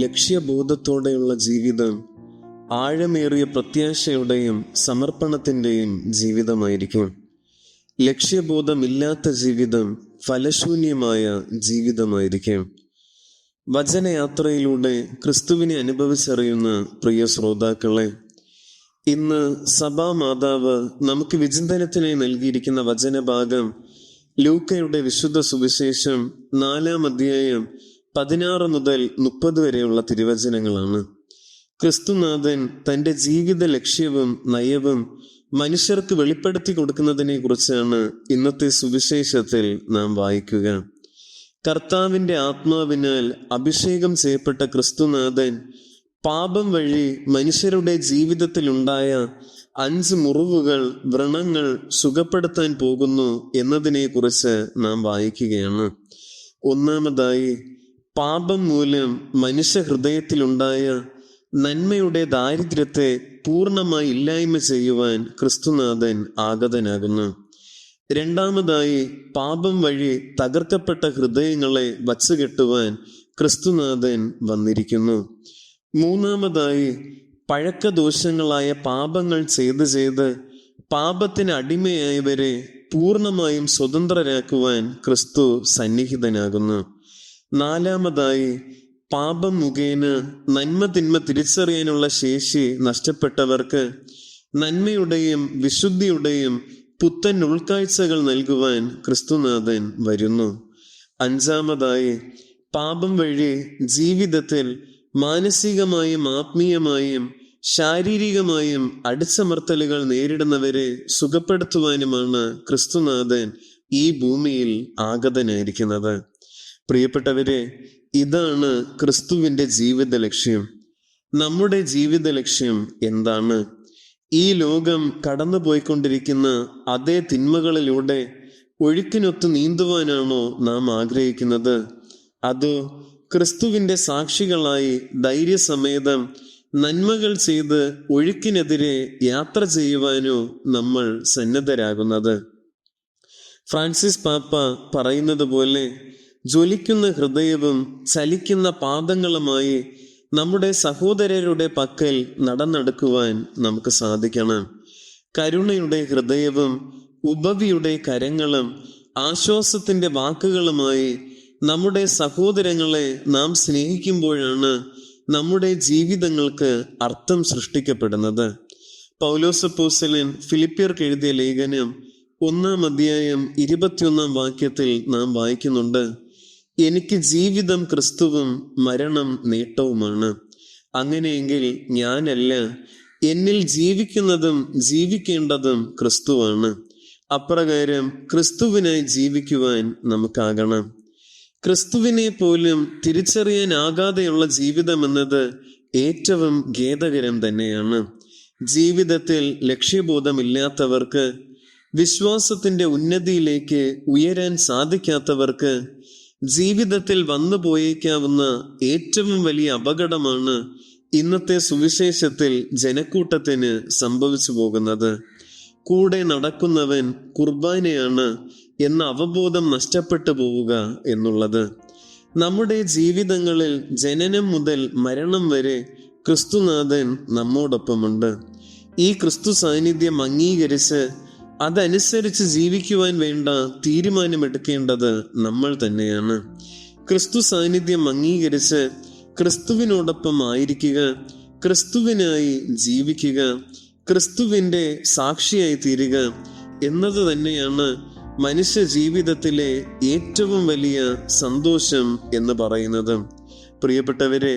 ലക്ഷ്യബോധത്തോടെയുള്ള ജീവിതം ആഴമേറിയ പ്രത്യാശയുടെയും സമർപ്പണത്തിന്റെയും ജീവിതമായിരിക്കും. ലക്ഷ്യബോധമില്ലാത്ത ജീവിതം ഫലശൂന്യമായ ജീവിതമായിരിക്കും. വചനയാത്രയിലൂടെ ക്രിസ്തുവിനെ അനുഭവിച്ചറിയുന്ന പ്രിയ ശ്രോതാക്കളെ ഇന്ന് സഭാമാതാവ് നമുക്ക് വിചിന്തനത്തിനായി നൽകിയിരിക്കുന്ന വചനഭാഗം ലൂക്കയുടെ വിശുദ്ധ സുവിശേഷം നാലാം അധ്യായം പതിനാറ് മുതൽ മുപ്പത് വരെയുള്ള തിരുവചനങ്ങളാണ്. ക്രിസ്തുനാഥൻ തന്റെ ജീവിത ലക്ഷ്യവും നയവും മനുഷ്യർക്ക് വെളിപ്പെടുത്തി കൊടുക്കുന്നതിനെ കുറിച്ചാണ് ഇന്നത്തെ സുവിശേഷത്തിൽ നാം വായിക്കുക. കർത്താവിന്റെ ആത്മാവിനാൽ അഭിഷേകം ചെയ്യപ്പെട്ട ക്രിസ്തുനാഥൻ പാപം വഴി മനുഷ്യരുടെ ജീവിതത്തിലുണ്ടായ അഞ്ച് മുറിവുകൾ വ്രണങ്ങൾ സുഖപ്പെടുത്താൻ പോകുന്നു എന്നതിനെക്കുറിച്ച് നാം വായിക്കുകയാണ്. ഒന്നാമതായി പാപം മൂലം മനുഷ്യ ഹൃദയത്തിലുണ്ടായ നന്മയുടെ ദാരിദ്ര്യത്തെ പൂർണമായി ഇല്ലായ്മ ചെയ്യുവാൻ ക്രിസ്തുനാഥൻ ആഗതനാകുന്നു. രണ്ടാമതായി പാപം വഴി തകർക്കപ്പെട്ട ഹൃദയങ്ങളെ വച്ചുകെട്ടുവാൻ ക്രിസ്തുനാഥൻ വന്നിരിക്കുന്നു. മൂന്നാമതായി പഴക്കദോഷങ്ങളായ പാപങ്ങൾ ചെയ്ത് ചെയ്ത് പാപത്തിന് അടിമയായവരെ പൂർണമായും സ്വതന്ത്രരാക്കുവാൻ ക്രിസ്തു സന്നിഹിതനാകുന്നു. നാലാമതായി പാപം മുഖേന നന്മ തിന്മ തിരിച്ചറിയാനുള്ള ശേഷി നഷ്ടപ്പെട്ടവർക്ക് നന്മയുടെയും വിശുദ്ധിയുടെയും പുത്തൻ ഉൾക്കാഴ്ചകൾ നൽകുവാൻ ക്രിസ്തുനാഥൻ വരുന്നു. അഞ്ചാമതായി പാപം വഴി ജീവിതത്തിൽ മാനസികമായും ആത്മീയമായും ശാരീരികമായും അടിച്ചമർത്തലുകൾ നേരിടുന്നവരെ സുഖപ്പെടുത്തുവാനുമാണ് ക്രിസ്തുനാഥൻ ഈ ഭൂമിയിൽ ആഗതനായിരിക്കുന്നത്. പ്രിയപ്പെട്ടവരെ ഇതാണ് ക്രിസ്തുവിന്റെ ജീവിത ലക്ഷ്യം നമ്മുടെ ജീവിത ലക്ഷ്യം എന്താണ്? ഈ ലോകം കടന്നു പോയിക്കൊണ്ടിരിക്കുന്ന അതേ തിന്മകളിലൂടെ ഒഴുക്കിനൊത്ത് നീന്തുവാനാണോ നാം ആഗ്രഹിക്കുന്നത്? അതോ ക്രിസ്തുവിന്റെ സാക്ഷികളായി ധൈര്യസമേതം നന്മകൾ ചെയ്ത് ഒഴുക്കിനെതിരെ യാത്ര ചെയ്യുവാനോ നമ്മൾ സന്നദ്ധരാകുന്നത്? ഫ്രാൻസിസ് പാപ്പ പറയുന്നത് പോലെ ജ്വലിക്കുന്ന ഹൃദയവും ചലിക്കുന്ന പാദങ്ങളുമായി നമ്മുടെ സഹോദരരുടെ പക്കൽ നടന്നെടുക്കുവാൻ നമുക്ക് സാധിക്കണം. കരുണയുടെ ഹൃദയവും ഉപവിയുടെ കരങ്ങളും ആശ്വാസത്തിന്റെ വാക്കുകളുമായി നമ്മുടെ സഹോദരങ്ങളെ നാം സ്നേഹിക്കുമ്പോഴാണ് നമ്മുടെ ജീവിതങ്ങൾക്ക് അർത്ഥം സൃഷ്ടിക്കപ്പെടുന്നത്. പൗലോസപ്പോസലിൻ ഫിലിപ്പിയർക്ക് എഴുതിയ ലേഖനം ഒന്നാം അധ്യായം ഇരുപത്തിയൊന്നാം വാക്യത്തിൽ നാം വായിക്കുന്നുണ്ട്. എനിക്ക് ജീവിതം ക്രിസ്തുവും മരണം നേട്ടവുമാണ്. അങ്ങനെയെങ്കിൽ ഞാനല്ല എന്നിൽ ജീവിക്കുന്നതും ജീവിക്കേണ്ടതും ക്രിസ്തുവാണ്. അപ്രകാരം ക്രിസ്തുവിനായി ജീവിക്കുവാൻ നമുക്കാകണം. ക്രിസ്തുവിനെ പോലും തിരിച്ചറിയാനാകാതെയുള്ള ജീവിതം എന്നത് ഏറ്റവും ഖേദകരം തന്നെയാണ്. ജീവിതത്തിൽ ലക്ഷ്യബോധമില്ലാത്തവർക്ക് വിശ്വാസത്തിന്റെ ഉന്നതിയിലേക്ക് ഉയരാൻ സാധിക്കാത്തവർക്ക് ജീവിതത്തിൽ വന്നു പോയേക്കാവുന്ന ഏറ്റവും വലിയ അപകടമാണ് ഇന്നത്തെ സുവിശേഷത്തിൽ ജനക്കൂട്ടത്തിന് സംഭവിച്ചു പോകുന്നത്. കൂടെ നടക്കുന്നവൻ കുർബാനയാണ് എന്ന അവബോധം നഷ്ടപ്പെട്ടു പോവുക എന്നുള്ളത്. നമ്മുടെ ജീവിതങ്ങളിൽ ജനനം മുതൽ മരണം വരെ ക്രിസ്തുനാഥൻ നമ്മോടൊപ്പമുണ്ട്. ഈ ക്രിസ്തു സാന്നിധ്യം അംഗീകരിച്ച് അതനുസരിച്ച് ജീവിക്കുവാൻ വേണ്ട തീരുമാനമെടുക്കേണ്ടത് നമ്മൾ തന്നെയാണ്. ക്രിസ്തു സാന്നിധ്യം അംഗീകരിച്ച് ക്രിസ്തുവിനോടൊപ്പം ആയിരിക്കുക ക്രിസ്തുവിനായി ജീവിക്കുക ക്രിസ്തുവിന്റെ സാക്ഷിയായി തീരുക എന്നത് തന്നെയാണ് മനുഷ്യ ജീവിതത്തിലെ ഏറ്റവും വലിയ സന്തോഷം എന്ന് പറയുന്നത്. പ്രിയപ്പെട്ടവരെ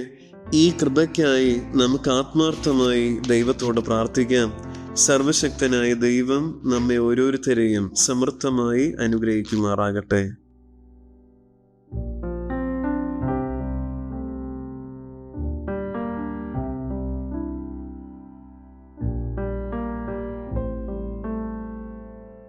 ഈ കൃപയ്ക്കായി നമുക്ക് ആത്മാർത്ഥമായി ദൈവത്തോട് പ്രാർത്ഥിക്കാം. സർവശക്തനായ ദൈവം നമ്മെ ഓരോരുത്തരെയും സമൃദ്ധമായി അനുഗ്രഹിക്കുമാറാകട്ടെ.